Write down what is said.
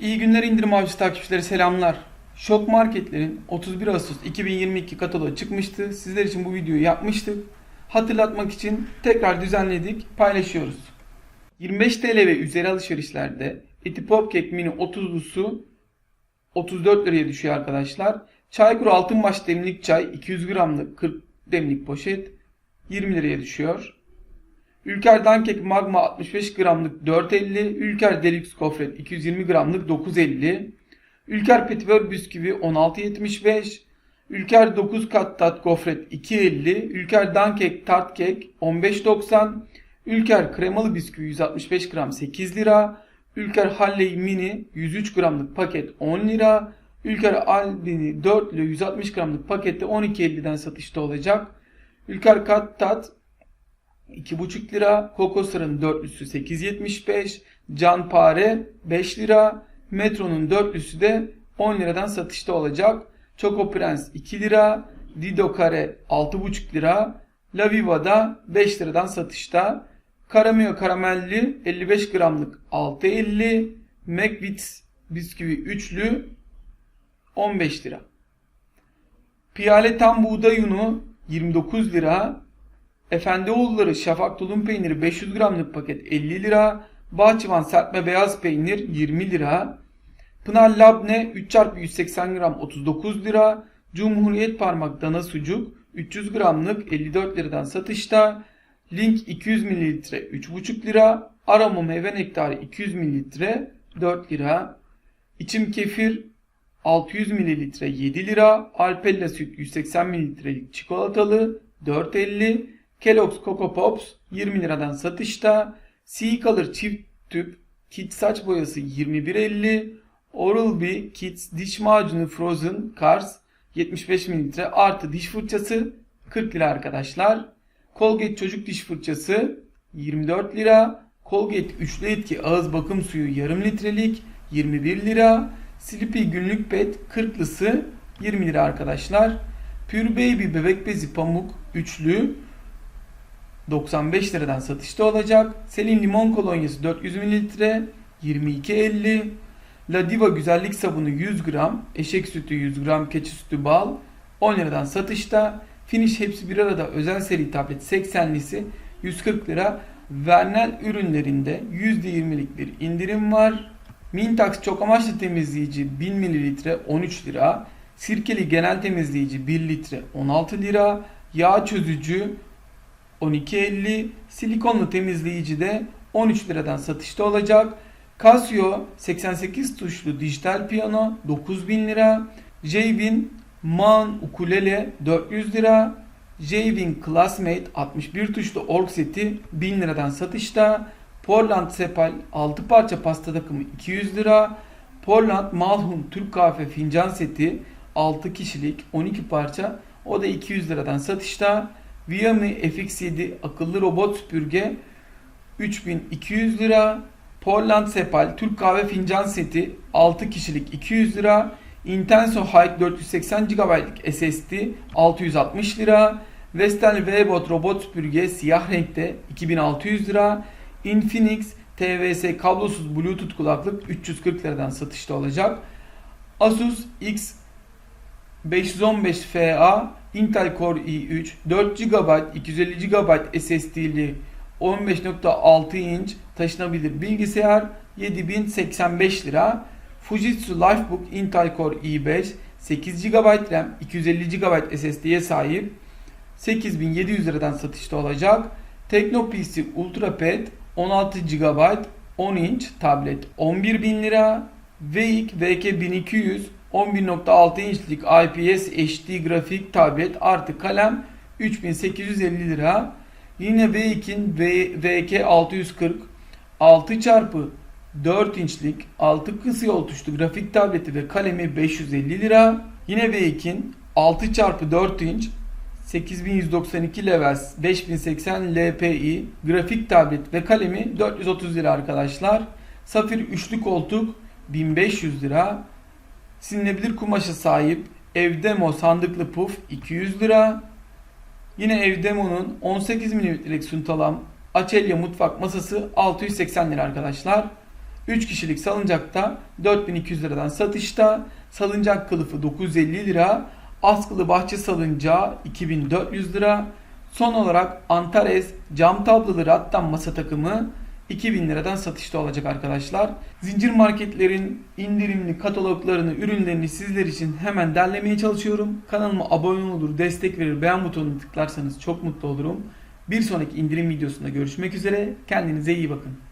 İyi günler indirim avcısı takipçileri selamlar. Şok Marketler'in 31 Ağustos 2022 kataloğu çıkmıştı. Sizler için bu videoyu yapmıştık. Hatırlatmak için tekrar düzenledik, paylaşıyoruz. 25 TL ve üzeri alışverişlerde Eti Popkek Mini 30'lusu 34 liraya düşüyor arkadaşlar. Çaykur Altınbaş demlik çay 200 gramlık 40 demlik poşet 20 liraya düşüyor. Ülker Dankek Magma 65 gramlık 4.50, Ülker Deluxe Gofret 220 gramlık 9.50, Ülker Petibör Bisküvi 16.75, Ülker 9 kat tat gofret 2.50, Ülker Dankek Tart Kek 15.90, Ülker Kremalı Bisküvi 165 gram 8 lira, Ülker Halley Mini 103 gramlık paket 10 lira, Ülker Albini 4 ile 160 gramlık pakette 12.50'den satışta olacak. Ülker Kat Tat 2,5 lira. Kokosların dörtlüsü 8.75. Canpare 5 lira. Metro'nun dörtlüsü de 10 liradan satışta olacak. Choco Prens 2 lira. Dido Kare 6,5 lira. La Viva'da 5 liradan satışta. Karamio karamelli 55 gramlık 6.50. McVitie's bisküvi üçlü 15 lira. Piyale tam buğday unu 29 lira. Efendioğulları şafak tulum peyniri 500 gramlık paket 50 lira. Bahçıvan serpme beyaz peynir 20 lira. Pınar Labne 3x180 gram 39 lira. Cumhuriyet parmak dana sucuk 300 gramlık 54 liradan satışta. Link 200 ml 3,5 lira. Aroma meyve nektarı 200 ml 4 lira. İçim kefir 600 ml 7 lira. Alpella süt 180 mililitrelik çikolatalı 4.50. Kellogg's Coco Pops 20 liradan satışta. Sea Color çift tüp kit saç boyası 21.50. Oral-B Kids diş macunu Frozen Cars 75 mililitre artı diş fırçası 40 lira arkadaşlar. Colgate çocuk diş fırçası 24 lira. Colgate üçlü etki ağız bakım suyu yarım litrelik 21 lira. Sleepy günlük pet 40'lısı 20 lira arkadaşlar. Pure Baby bebek bezi pamuk üçlü 95 liradan satışta olacak. Selin limon kolonyası 400 ml 22.50. La Diva güzellik sabunu 100 gram, eşek sütü 100 gram, keçi sütü bal 10 liradan satışta. Finish hepsi bir arada özel seri tablet 80'lisi 140 lira. Vernel ürünlerinde %20'lik bir indirim var. Mintax çok amaçlı temizleyici 1000 ml 13 lira. Sirkeli genel temizleyici 1 litre 16 lira. Yağ çözücü 12.50. Silikonlu temizleyici de 13 liradan satışta olacak. Casio 88 tuşlu dijital piyano 9000 lira. Jvin Man ukulele 400 lira. Jvin Classmate 61 tuşlu org seti 1000 liradan satışta. Portland Sepal 6 parça pasta takımı 200 lira. Portland Malhun Türk kahve fincan seti 6 kişilik 12 parça o da 200 liradan satışta. Viami FX7 akıllı robot süpürge 3200 lira. Portland Sepal Türk kahve fincan seti 6 kişilik 200 lira. Intenso Hike 480 GB'lık SSD 660 lira. Vestel V-Bot robot süpürge siyah renkte 2600 lira. Infinix TVS kablosuz Bluetooth kulaklık 340 liradan satışta olacak. Asus X 515 FA Intel Core i3 4 GB 250 GB SSD'li 15.6 inç taşınabilir bilgisayar 7085 lira. Fujitsu Lifebook Intel Core i5 8 GB RAM 250 GB SSD'ye sahip 8700 liradan satışta olacak. Tekno PC UltraPad 16 GB 10 inç tablet 11.000 lira. VIC VK1200 11.6 inçlik IPS HD grafik tablet artı kalem 3850 lira. Yine V2'in VK 640 6 çarpı 4 inçlik 6 kısa yol tuşlu grafik tableti ve kalemi 550 lira. Yine V2'in 6 çarpı 4 inç 8192 levels 5080 LPI grafik tablet ve kalemi 430 lira arkadaşlar. Safir üçlü koltuk 1500 lira. Silinebilir kumaşa sahip Evdemo sandıklı puf 200 lira. Yine Evdemo'nun 18 mm'lik suntalam Açelya mutfak masası 680 lira arkadaşlar. 3 kişilik salıncakta 4200 liradan satışta. Salıncak kılıfı 950 lira. Askılı bahçe salıncağı 2400 lira. Son olarak Antares cam tabloları rattan masa takımı 2000 liradan satışta olacak arkadaşlar. Zincir marketlerin indirimli kataloglarını, ürünlerini sizler için hemen derlemeye çalışıyorum. Kanalıma abone olur, destek verir, beğen butonunu tıklarsanız çok mutlu olurum. Bir sonraki indirim videosunda görüşmek üzere. Kendinize iyi bakın.